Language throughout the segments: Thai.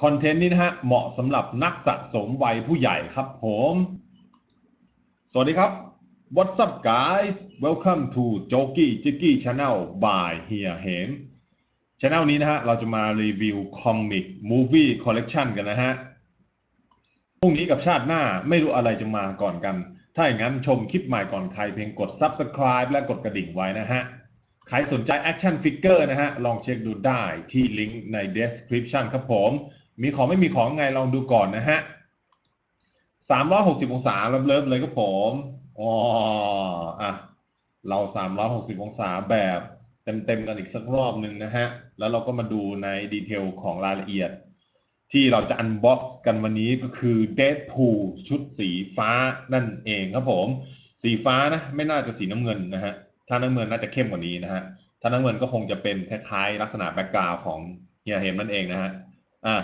คอนเทนต์นี้นะฮะเหมาะสำหรับนักสะสมวัยผู้ใหญ่ครับผม สวัสดีครับ What's up guys Welcome to Jokey Jiggy Channel by เฮียเหม Channel นี้นะฮะเราจะมารีวิวคอมิกมูฟวี่คอลเลกชันกันนะฮะพรุ่งนี้กับชาติหน้าไม่รู้อะไรจะมาก่อนกัน ถ้าอย่างนั้นชมคลิปใหม่ก่อนใครเพียงกด Subscribe และกดกระดิ่งไว้นะฮะใครสนใจ Action Figure นะฮะ ลองเช็คดูได้ที่ลิงก์ใน Description ครับผม มีของไม่มีของไงลองดูก่อนนะฮะ360อหกสิบองศาเริ่มเลยครับผมอ๋ออะเรา360อหกสิบองศาแบบเต็มๆกันอีกสักรอบหนึ่งนะฮะ แล้วเราก็มาดูในดีเทลของรายละเอียด ที่เราจะอันบ็อกกันวันนี้ก็คือ Deadpool ชุดสีฟ้านั่นเองครับผม สีฟ้านะ ไม่น่าจะสีน้ำเงินนะฮะ ถ้าน้ำเงินน่าจะเข้มกว่านี้นะฮะ ถ้าน้ำเงินก็คงจะเป็นคล้ายๆ ลักษณะแบ็กกราวของเฮียเฮมนั่นเองนะฮะ อ่า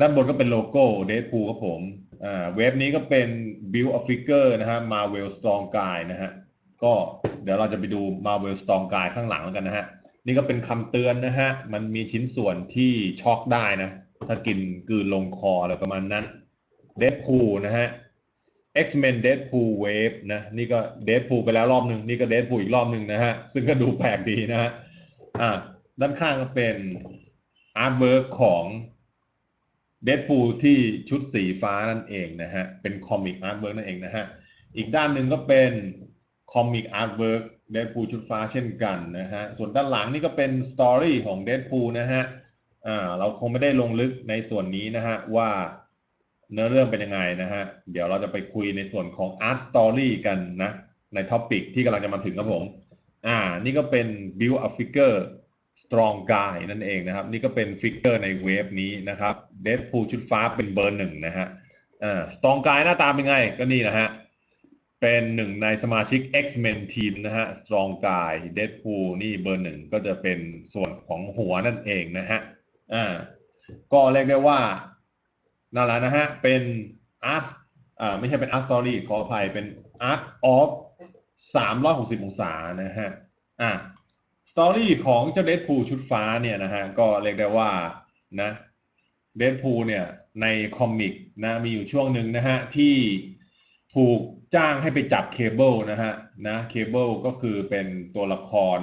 ด้านบนก็เป็นโลโก้ Deadpool ครับผมอ่าเว็บนี้ก็เป็น Build a Figure นะฮะ Marvel Strong Guy นะฮะ ก็เดี๋ยวเราจะไปดู Marvel Strong Guy ข้างหลังแล้วกันนะฮะ นี่ก็เป็นคำเตือนนะฮะ มันมีชิ้นส่วนที่ช็อกได้นะ ถ้ากินกืนลงคออะไรประมาณนั้น Deadpool นะฮะ X-Men Deadpool Wave นะ นี่ก็ Deadpool ไปแล้วรอบหนึ่งนี่ก็ Deadpool อีกรอบหนึ่งนะฮะ ซึ่งก็ดูแปลกดีนะฮะอ่าด้านข้างก็เป็นอาร์ตเวิร์กของ Deadpool ที่ชุดสีฟ้านั่นเองนะฮะ เป็นคอมิกอาร์ตเวิร์กนั่นเองนะฮะ อีกด้านหนึ่งก็เป็นคอมิกอาร์ตเวิร์ก Deadpool ชุดฟ้าเช่นกันนะฮะ ส่วนด้านหลังนี่ก็เป็นสตอรี่ของ Deadpool นะฮะ อ่า เราคงไม่ได้ลงลึกในส่วนนี้นะฮะ ว่าเนื้อเรื่องเป็นยังไงนะฮะ เดี๋ยวเราจะไปคุยในส่วนของ Art Story กันนะ ในท็อปิกที่กำลังจะมาถึงครับผม อ่า นี่ก็เป็น Build a Figure Strong Guy นั่นเองนะครับ นี่ก็เป็นฟิกเกอร์ในเวฟนี้นะครับ Deadpool ชุดฟ้าเป็นเบอร์หนึ่งนะฮะอ่า Strong Guy หน้าตาเป็นไงก็นี่นะฮะ เป็นหนึ่งในสมาชิก X-Men ทีมนะฮะ Strong Guy Deadpool นี่เบอร์หนึ่งก็จะเป็นส่วนของหัวนั่นเองนะฮะอ่าก็เรียกได้ว่านั่นแหละนะฮะ เป็นอาร์ตอ่าไม่ใช่เป็นอาร์ตสตอรี่ขออภัยเป็นอาร์ตออฟ360องศานะฮะอ่าสตอรี่ของเจ้าเดดพูชุดฟ้าเนี่ยนะฮะ ก็เรียกได้ว่านะ เดดพูเนี่ยในคอมิกนะมีอยู่ช่วงหนึ่งนะฮะที่ถูกจ้างให้ไปจับเคเบิลนะฮะนะเคเบิลก็คือเป็นตัวละคร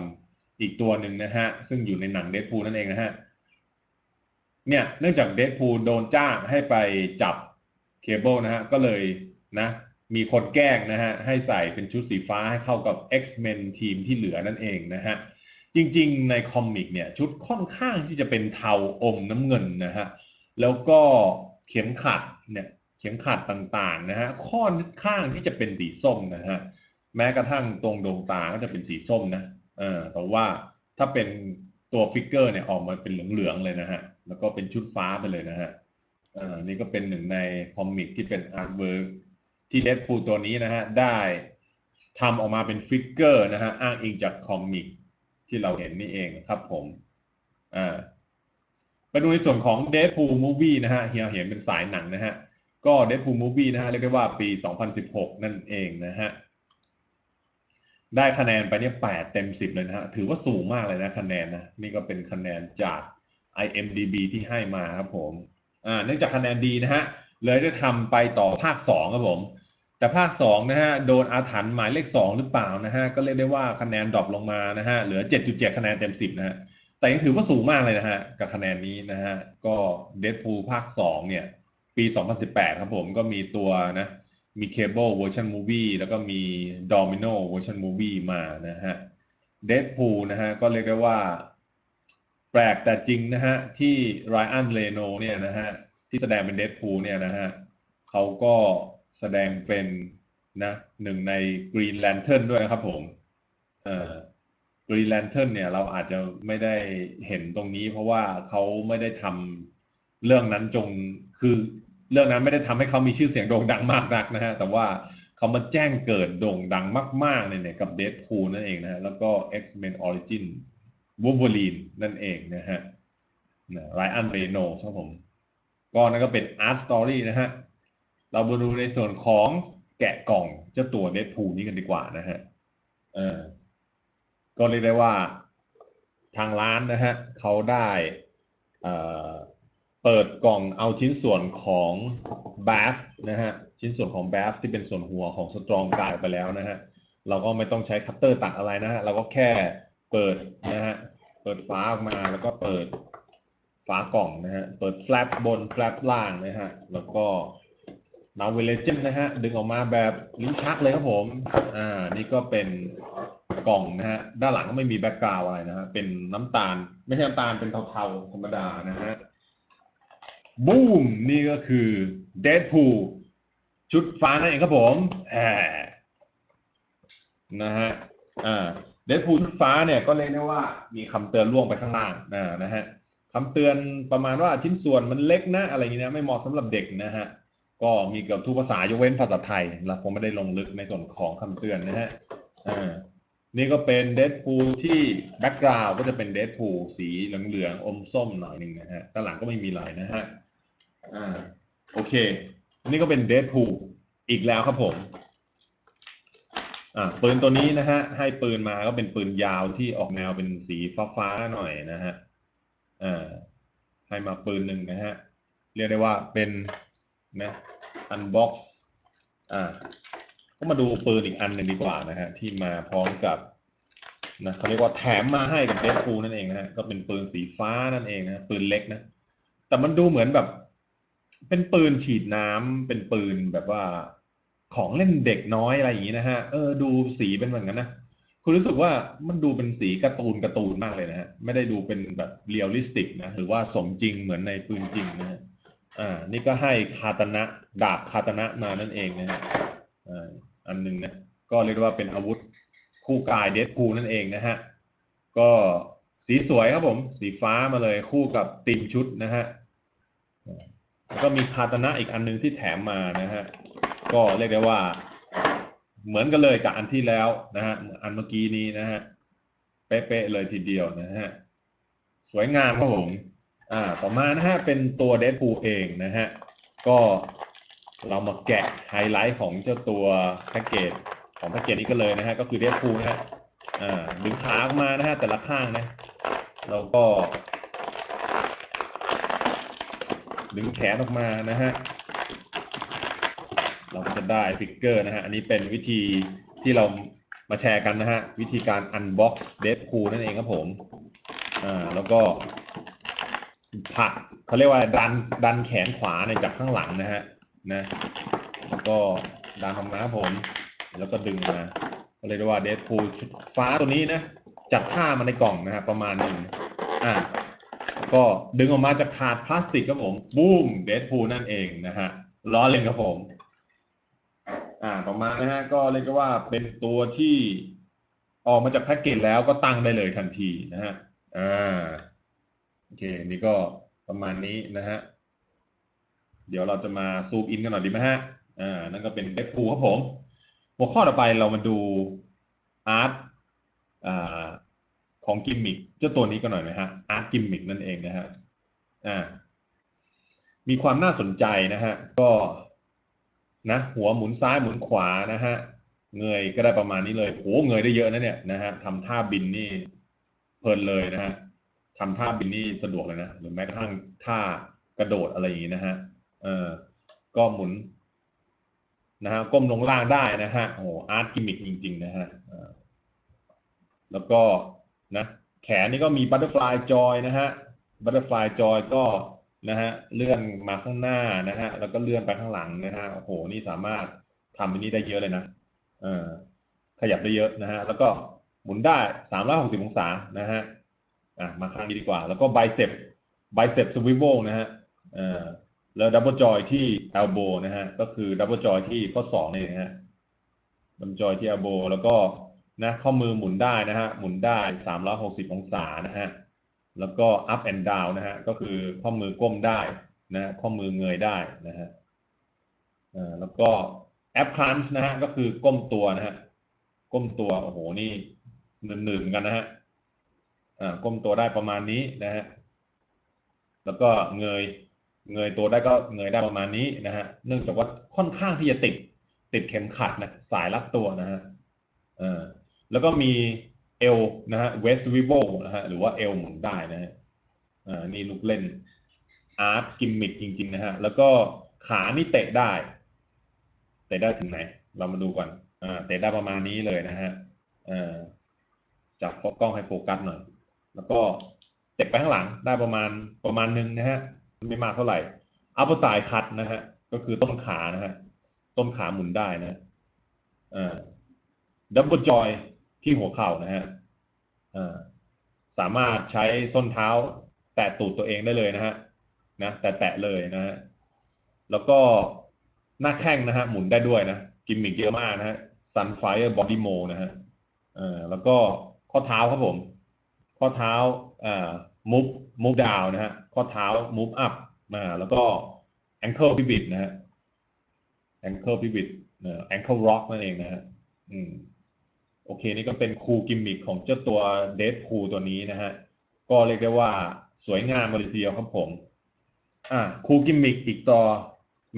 อีกตัวหนึ่งนะฮะซึ่งอยู่ในหนังเดดพูนั่นเองนะฮะเนี่ยเนื่องจากเดดพูลโดนจ้างให้ไปจับเคเบิลนะฮะก็เลยนะมีคนแกล้งนะฮะให้ใส่เป็นชุดสีฟ้าให้เข้ากับ X-Men ทีมที่เหลือนั่นเองนะฮะจริงๆในคอมิกเนี่ยชุดค่อนข้างที่จะเป็นเทาอมน้ำเงินนะฮะ แล้วก็เข็มขัดเนี่ยเข็มขัดต่างๆนะฮะค่อนข้างที่จะเป็นสีส้มนะฮะแม้กระทั่งตรงดวงตาก็จะเป็นสีส้มนะเออแต่ว่าถ้าเป็นตัวฟิกเกอร์เนี่ยออกมาเป็นเหลืองๆเลยนะฮะแล้วก็เป็นชุดฟ้าไปเลยนะฮะอ่านี่ก็เป็นหนึ่งในคอมิกที่เป็นอาร์ตเวิร์กที่เดดพูลตัวนี้นะฮะได้ทำออกมาเป็นฟิกเกอร์นะฮะอ้างอิงจากคอมิกที่เราเห็นนี่เองครับผมอ่า ไปดูในส่วนของ Deadpool Movie นะฮะเฮียเห็นเป็นสายหนังนะฮะ ก็ Deadpool Movie นะฮะ เรียกได้ว่าปี 2016 นั่นเองนะฮะ ได้คะแนนไปเนี่ย 8 เต็ม 10 เลยนะฮะ ถือว่าสูงมากเลยนะคะแนนนะ นี่ก็เป็นคะแนนจาก IMDB ที่ให้มาครับผม อ่า เนื่องจากคะแนนดีนะฮะ เลยได้ทำไปต่อภาค 2 ครับผม แต่ภาค 2 นะฮะ โดนอาถรรพ์หมายเลข 2 หรือเปล่านะฮะ ก็เรียกได้ว่าคะแนนดรอปลงมานะฮะ เหลือ 7.7 คะแนนเต็ม 10 นะฮะ แต่ยังถือว่าสูงมากเลยนะฮะ กับคะแนนนี้นะฮะ ก็ Deadpool ภาค 2 เนี่ย ปี 2018 ครับผมก็มีตัวนะ มีเคเบิลเวอร์ชันมูวี่แล้วก็มีดอมิโนเวอร์ชันมูวี่มานะฮะ Deadpool นะฮะ ก็เรียกได้ว่า แปลกแต่จริงนะฮะ ที่ไรอันเลโนเนี่ยนะฮะ ที่แสดงเป็นเดดพูลเนี่ยนะฮะเขาก็แสดงเป็นนะหนึ่งใน Green Lantern ด้วยนะครับผม เอ่อ Green Lantern เนี่ยเราอาจจะไม่ได้เห็นตรงนี้ เพราะว่าเขาไม่ได้ทำเรื่องนั้นจงคือเรื่องนั้นไม่ได้ทำให้เขามีชื่อเสียงโด่งดังมากนักนะฮะแต่ว่าเขามาแจ้งเกิดโด่งดังมากๆเนี่ยเนี่ยกับ Deadpool นั่นเองนะฮะแล้วก็ X-Men Origin Wolverine นั่นเองนะฮะไรอันเรโนครับผม ก็นั่นก็เป็น Art Story นะฮะ เรามาดูในส่วนของแกะกล่องเจ้าตัวเดดพูนี้กันดีกว่านะฮะ เออ ก็เรียกได้ว่าทางร้านนะฮะเขาได้เปิดกล่องเอาชิ้นส่วนของ b a f นะฮะชิ้นส่วนของ b a f ที่เป็นส่วนหัวของ Strong กายไปแล้วนะฮะเราก็ไม่ต้องใช้คัตเตอร์ตัดอะไรนะฮะเราก็แค่เปิดนะฮะเปิดฝาออกมาแล้วก็เปิดฝากล่องนะฮะเปิดแฟลปบนแฟลปล่างนะฮะแล้วก็มาเวลเจนนะฮะดึงออกมาแบบลิ้นชักเลยครับผมอ่านี่ก็เป็น กล่องนะฮะด้านหลังก็ไม่มีแบ็กกราวอะไรนะฮะเป็นน้ำตาล ไม่ใช่น้ำตาลเป็นเทาๆธรรมดานะฮะบูมนี่ก็คือเด p พูชุดฟ้านั่นเองครับผมแหนะฮะอ่าเด p พูชุดฟ้าเนี่ยก็เรียกได้ว่ามีคำเตือนล่วงไปข้างล่างนะนะฮะคำเตือนประมาณว่าชิ้นส่วนมันเล็กนะอะไรอย่างเงี้ยไม่เหมาะสำหรับเด็กนะฮะก็มีเกือบทุกภาษายกเว้นภาษาไทยเราคงไม่ได้ลงลึกในส่วนของคำเตือนนะฮะอ่า นี่ก็เป็นเด p พูที่แบ็กกราวด์ก็จะเป็นเด p พูสีเหลืองๆอมส้มหน่อยหนึ่งนะฮะด้านหลังก็ไม่มีลายนะฮะอ่าโอเค นี่ก็เป็นเด p พูอีกแล้วครับผมอ่าปืนตัวนี้นะฮะให้ปืนมาก็เป็นปืนยาวที่ออกแนวเป็นสีฟ้าๆหน่อยนะฮะอ่าให้มาปืนหนึ่งนะฮะเรียกได้ว่าเป็นนะอันบ็อกซ์อ่า ก็มาดูปืนอีกอันหนึ่งดีกว่านะฮะที่มาพร้อมกับนะเขาเรียกว่าแถมมาให้กับเด p พูนั่นเองนะฮะก็เป็นปืนสีฟ้านั่นเองนะปืนเล็กนะ แต่มันดูเหมือนแบบ เป็นปืนฉีดน้ำเป็นปืนแบบว่าของเล่นเด็กน้อยอะไรอย่างนี้นะฮะเออดูสีเป็นเหมือนกันนะคุณรู้สึกว่ามันดูเป็นสีการ์ตูนการ์ตูนมากเลยนะฮะไม่ได้ดูเป็นแบบเรียลลิสติกนะหรือว่าสมจริงเหมือนในปืนจริงนะฮะอ่านี่ก็ให้คาตนะดาบคาตนะมานั่นเองนะฮะอ่า อันหนึ่งนะก็เรียกว่าเป็นอาวุธคู่กายเดดพูนั่นเองนะฮะก็สีสวยครับผม สีฟ้ามาเลยคู่กับตีมชุดนะฮะแล้วก็มีคาตนะอีกอันหนึงที่แถมมานะฮะก็เรียกได้ว่าเหมือนกันเลยกับอันที่แล้วนะฮะอันเมื่อกี้นี้นะฮะเป๊ะๆเลยทีเดียวนะฮะสวยงามครับผมอ่าต่อมานะฮะเป็นตัวเด p พูเองนะฮะก็ เรามาแกะไฮไลท์ของเจ้าตัวแพ็กเกจของแพ็กเกจนี้ก็เลยนะฮะก็คือเด p พูนะฮะอ่าดึงขาออกมานะฮะแต่ละข้างนะแล้วก็ ดึงแขนออกมานะฮะเราก็จะได้ฟิกเกอร์นะฮะอันนี้เป็นวิธีที่เรามาแชร์กันนะฮะวิธีการ unbox Deadpool นั่นเองครับผมอ่าแล้วก็ผักเขาเรียกว่าดันดันแขนขวาเนี่ยจากข้างหลังนะฮะ นะแล้วก็ดันออกมาครับผม แล้วก็ดึงมาก็เลยกได้ว่า Deadpool ชุดฟ้าตัวนี้นะจัดผ้ามาในกล่องนะฮะประมาณหนึ่งอ่าก็ดึงออกมาจากถาดพลาสติกครับผมบูมเดดพูนั่นเองนะฮะล้อเล่นครับผมอ่าต่อมานะฮะก็เรียกว่าเป็นตัวที่ออกมาจากแพ็กเกจแล้วก็ตั้งได้เลยทันทีนะฮะอ่าโอเคนี่ก็ประมาณนี้นะฮะ เดี๋ยวเราจะมาซูมอินกันหน่อยดีไหมฮะ อ่า นั่นก็เป็นเดดพูครับผม หัวข้อต่อไปเรามาดูอาร์ตอ่าของกิมมิคเจ้าตัวนี้กันหน่อยนะฮะ อาร์ตกิมมิคนั่นเองนะฮะ อ่า มีความน่าสนใจนะฮะ ก็นะหัวหมุนซ้ายหมุนขวานะฮะ เงยก็ได้ประมาณนี้เลยโหเงยได้เยอะนะเนี่ยนะฮะทำท่าบินนี่เพลินเลยนะฮะทำท่าบินนี่สะดวกเลยนะ หรือแม้กระทั่งท่ากระโดดอะไรอย่างนี้นะฮะ เออก็หมุนนะฮะก้มลงล่างได้นะฮะโอ้อาร์ตกิมมิคจริง ๆ นะฮะแล้วก็นะแขนนี่ก็มีบัตเตอร์ฟลายจอยนะฮะบัตเตอร์ฟลายจอยก็นะฮะเลื่อนมาข้างหน้านะฮะแล้วก็เลื่อนไปข้างหลังนะฮะโอ้โหนี่สามารถทำอันนี้ได้เยอะเลยนะเออขยับได้เยอะนะฮะแล้วก็หมุนได้360องศานะฮะอะมาข้างนี้ดีกว่า แล้วก็ไบเซปไบเซปสวิโวนะฮะเออ แล้วดับเบิลจอยที่ elbow นะฮะก็คือดับเบิลจอยที่ข้อศอกนี่นะฮะดับเบิลจอยที่ elbow แล้วก็นะข้อมือหมุนได้นะฮะหมุนได้ 360 องศานะฮะแล้วก็ up and down นะฮะก็คือข้อมือก้มได้นะข้อมือเงยได้นะฮะแล้วก็ ab crunch นะฮะก็คือก้มตัวนะฮะก้มตัวโอ้โหนี่หนึ่งๆกันนะฮะก้มตัวได้ประมาณนี้นะฮะแล้วก็เงย เงยตัวได้ก็เงยได้ประมาณนี้นะฮะ เนื่องจากว่าค่อนข้างที่จะติดติดเข็มขัดนะสายรัดตัวนะฮะเออแล้วก็มีเอลนะฮะเวสวิโวนะฮะหรือว่าเอลหมุนได้นะฮะอ่านี่ลูกเล่นอาร์ตกิมมิคจริง ๆ นะฮะ แล้วก็ขานี่เตะได้ เตะได้ถึงไหน เรามาดูก่อนอ่าเตะได้ประมาณนี้เลยนะฮะอ่าจับกล้องให้โฟกัสหน่อย แล้วก็เตะไปข้างหลังได้ประมาณประมาณนึงนะฮะ ไม่มากเท่าไหร่อัปเปอร์ไตคัดนะฮะ ก็คือต้นขานะฮะ ต้นขาหมุนได้นะอ่าดับเบิลจอยที่หัวเข่านะฮะอ่าสามารถใช้ส้นเท้า แตะตูดตัวเองได้เลยนะฮะนะแต่แตะเลยนะฮะแล้วก็หน้าแข้งนะฮะ หมุนได้ด้วยนะ กิมมิกเยอะมากนะฮะ Sunfire Body m o นะฮะอ่อแล้วก็ข้อเท้าครับผม ข้อเท้าอ่า move move down นะฮะข้อเท้า move up อ่าแล้วก็ ankle pivot นะฮะ ankle pivot เอ่อ ankle rock นั่นเองนะฮะอืมโอเค นี่ก็เป็นคูกิมมิคของเจ้าตัวเด p พูตัวนี้นะฮะ ก็เรียกได้ว่าสวยงามเลยทีเดียวครับผม อ่าคูกิมมิคอีกต่อ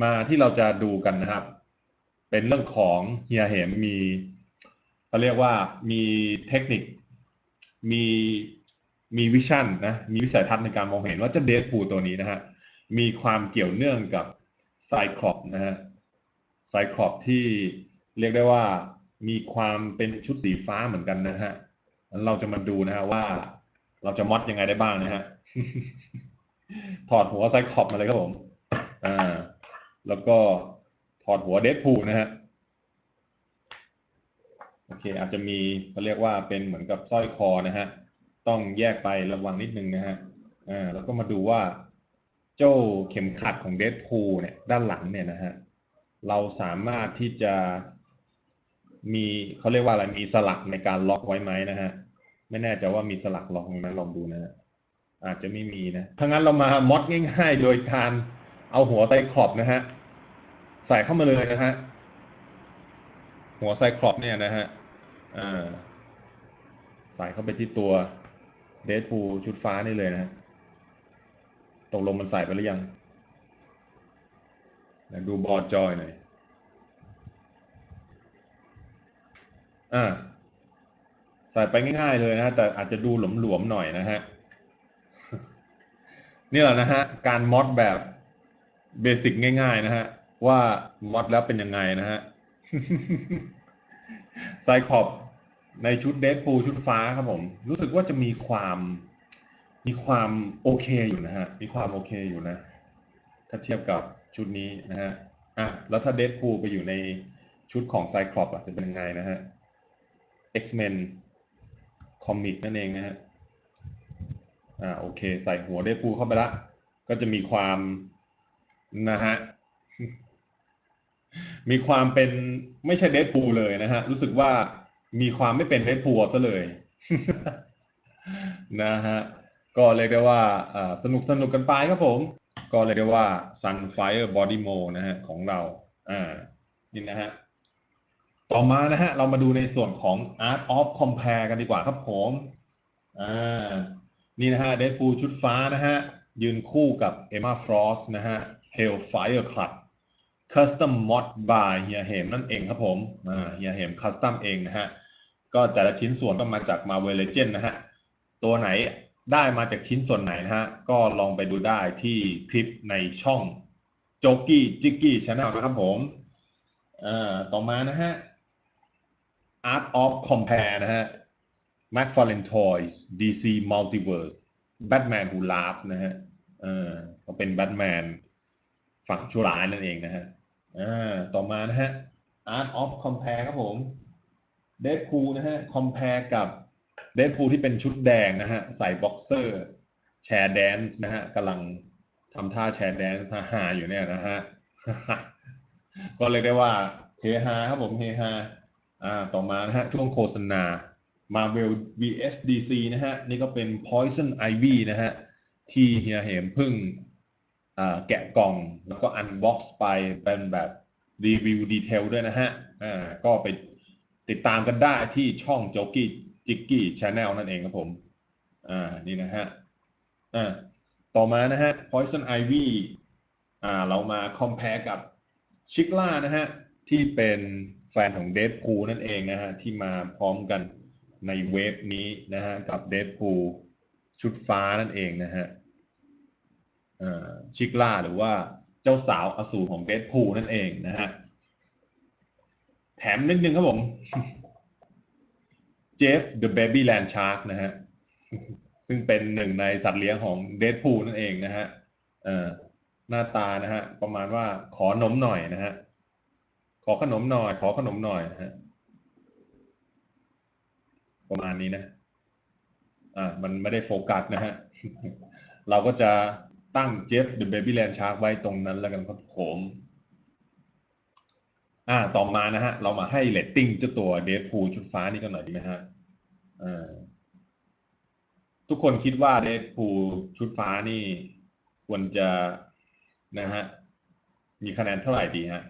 มาที่เราจะดูกันนะครับ เป็นเรื่องของเฮียเหมมีเขาเรียกว่ามีเทคนิค มี มีวิชั่นนะมีวิสัยทัศน์ในการมองเห็นว่าเจ้าเด p พูตัวนี้นะฮะมีความเกี่ยวเนื่องกับไซคลอปนะฮะไซคลอปที่เรียกได้ว่ามีความเป็นชุดสีฟ้าเหมือนกันนะฮะเราจะมาดูนะฮะว่าเราจะมอดยังไงได้บ้างนะฮะถอดหัวไซคลอปมาเลยครับผมอ่าแล้วก็ถอดหัวเดดพูนะฮะโอเคอาจจะมีเขาเรียกว่าเป็นเหมือนกับสร้อยคอนะฮะ ต้องแยกไประวังนิดนึงนะฮะอ่าแล้วก็มาดูว่าเจ้าเข็มขัดของเดดพูเนี่ยด้านหลังเนี่ยนะฮะเราสามารถที่จะมีเขาเรียกว่าอะไรมีสลักในการล็อกไว้ไหมนะฮะไม่แน่ใจว่ามีสลักล็อกไหมลองดูนะฮะอาจจะไม่มีนะถ้างั้นเรามามอดง่ายๆ โดยการเอาหัวไซคลอปนะฮะใส่เข้ามาเลยนะฮะหัวไซคลอปเนี่ยนะฮะอ่าใส่เข้าไปที่ตัว เด p พูชุดฟ้านี่เลยนะตกลงมันใส่ไปหรือยังดูบอร์ดจอยหน่อย อ่า ใส่ไปง่ายๆเลยนะฮะ แต่อาจจะดูหลวมๆหน่อยนะฮะ นี่แหละนะฮะ การมอดแบบเบสิกง่าย ๆ นะฮะ ว่ามอดแล้วเป็นยังไงนะฮะไซคลอป ในชุดเด p พูชุดฟ้าครับผม รู้สึกว่าจะมีความมีความโอเคอยู่นะฮะ มีความโอเคอยู่นะ ถ้าเทียบกับชุดนี้นะฮะอะแล้วถ้าเด p พูไปอยู่ในชุดของไซคลอปอะจะเป็นยังไงนะฮะ X-Men คอมิกนั่นเองนะฮะอ่าโอเค ใส่หัวเด p พูเข้าไปละ ก็จะมีความนะฮะมีความเป็นไม่ใช่เด p พูเลยนะฮะ รู้สึกว่า มีความไม่เป็นเด p พูซะเลยนะฮะก็เรียกได้ว่าสนุกสนุกกันไปครับผม ก็เรียกได้ว่า Sunfire Body Mo นะฮะของเราอ่านี่นะฮะต่อมานะฮะเรามาดูในส่วนของ Art of Compare กันดีกว่าครับผมอ่านี่นะฮะเด p พูชุดฟ้านะฮะยืนคู่กับ Emma Frost นะฮะ Hellfire Club Custom Mod by เฮียเหมนั่นเองครับผมเฮียเหม Custom เองนะฮะ ก็แต่ละชิ้นส่วนก็มาจาก Marvel Legend นะฮะ ตัวไหนได้มาจากชิ้นส่วนไหนนะฮะ ก็ลองไปดูได้ที่คลิปในช่อง j o k i j i g g y Channel นะครับผมอ่าต่อมานะฮะ Art of Compare นะฮะ McFarlane Toys DC Multiverse Batman Who Laughs นะฮะเออก็เป็นแบทแมนฝั่งชั่วร้ายนั่นเองนะฮะ อ่าต่อมานะฮะ Art of Compare ครับผมเด p พูนะฮะ compare กับเด p พูที่เป็นชุดแดงนะฮะ ใส่บ็อกเซอร์แชร์แดนซ์นะฮะกำลังทำท่าแชร์แดนซ์ฮาอยู่เนี่ยนะฮะ ก็เลยกได้ว่าเฮฮาครับผมเฮฮาอ่าต่อมานะฮะ ช่วงโฆษณา Marvel vs DC นะฮะ นี่ก็เป็น Poison Ivy นะฮะ ที่เฮียเหมพึ่ง แกะกล่องแล้วก็อันบ็อกซ์ไปเป็นแบบรีวิวดีเทลด้วยนะฮะก็ไปติดตามกันได้ที่ช่อง j o k i j i g g y Channel นั่นเองครับผม อ่า นี่นะฮะ อ่า ต่อมานะฮะ Poison Ivy อ่า เรามา compare กับชิกล่านะฮะ ที่เป็นแฟนของเด p พูนั่นเองนะฮะ ที่มาพร้อมกันในเวฟนี้นะฮะ กับเด p พูชุดฟ้านั่นเองนะฮะ ชิกล่าหรือว่าเจ้าสาวอสูรของเดดพูนั่นเองนะฮะ แถมนิดนึงครับผม เจฟ the baby land shark นะฮะ ซึ่งเป็นหนึ่งในสัตว์เลี้ยงของเดดพูนั่นเองนะฮะหน้าตานะฮะ ประมาณว่าขอนมหน่อยนะฮะ ขอขนมหน่อย ขอขนมหน่อยนะฮะ ประมาณนี้นะ อ่า มันไม่ได้โฟกัสนะฮะ เราก็จะ ตั้งเจฟ the baby land shark ไว้ตรงนั้นแล้วกันครับผมอ่าต่อมานะฮะ เรามาให้เรตติ้งเจ้าตัวเดฟพูชุดฟ้านี่กันหน่อยดีไหมฮะอ่าทุกคนคิดว่าเดฟพูชุดฟ้านี่ควรจะนะฮะมีคะแนนเท่าไหร่ดีฮะ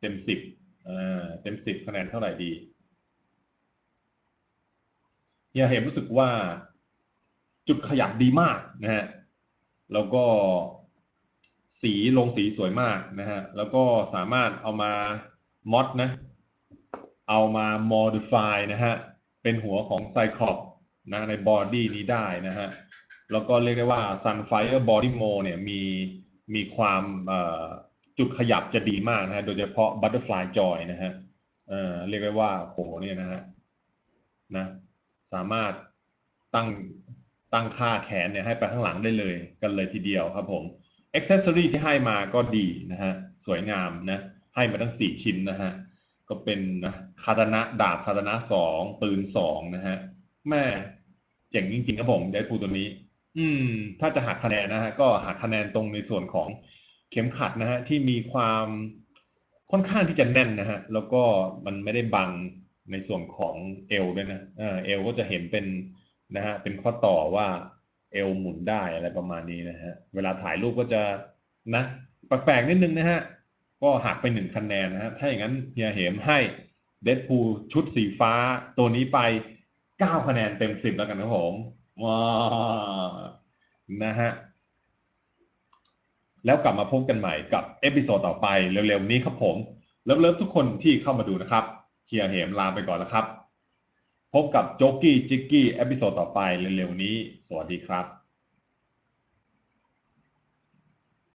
เต็มสิบอ่าเต็มสิบคะแนนเท่าไหร่ดีเฮียเห็นรู้สึกว่าจุดขยับดีมากนะฮะ แล้วก็สีลงสีสวยมากนะฮะ แล้วก็สามารถเอามามอดนะ เอามา modify นะฮะ เป็นหัวของ Cyclops นะในบอดี้นี้ได้นะฮะ แล้วก็เรียกได้ว่า Sunfire Body mod เนี่ยมีมีความจุดขยับจะดีมากนะฮะ โดยเฉพาะ Butterfly Joy นะฮะเอ่อเรียกได้ว่าโหเนี่ยนะฮะนะสามารถตั้ง ตั้งค่าแขนเนี่ยให้ไปข้างหลังได้เลยกันเลยทีเดียวครับผม Accessory ที่ให้มาก็ดีนะฮะสวยงามนะให้มาทั้งสี่ชิ้นนะฮะก็เป็นนะคาตานะดาบคาตานะสองปืนสองนะฮะแม่เจ๋งจริงๆครับผมเดดพูตัวนี้ อืม ถ้าจะหักคะแนนนะฮะก็หักคะแนนตรงในส่วนของเข็มขัดนะฮะที่มีความค่อนข้างที่จะแน่นนะฮะแล้วก็มันไม่ได้บังในส่วนของเอวด้วยนะเออเอวก็จะเห็นเป็น นะฮะเป็นข้อต่อว่าเอวหมุนได้อะไรประมาณนี้นะฮะเวลาถ่ายรูปก็จะนะแปลกๆนิดนึงนะฮะก็หักไปหนึ่งคะแนนนะฮะถ้าอย่างนั้นเฮียเหมให้เดดพูชุดสีฟ้าตัวนี้ไปเก้าคะแนนเต็มสิบแล้วกันครับผมว้านะฮะแล้วกลับมาพบกันใหม่กับเอพิโซดต่อไปเร็วๆนี้ครับผมเลิฟๆทุกคนที่เข้ามาดูนะครับเฮียเหมลาไปก่อนแล้วครับ พบกับโจ๊กกี้จิกกี้เอพิโซดต่อไปเร็วๆนี้ สวัสดีครับ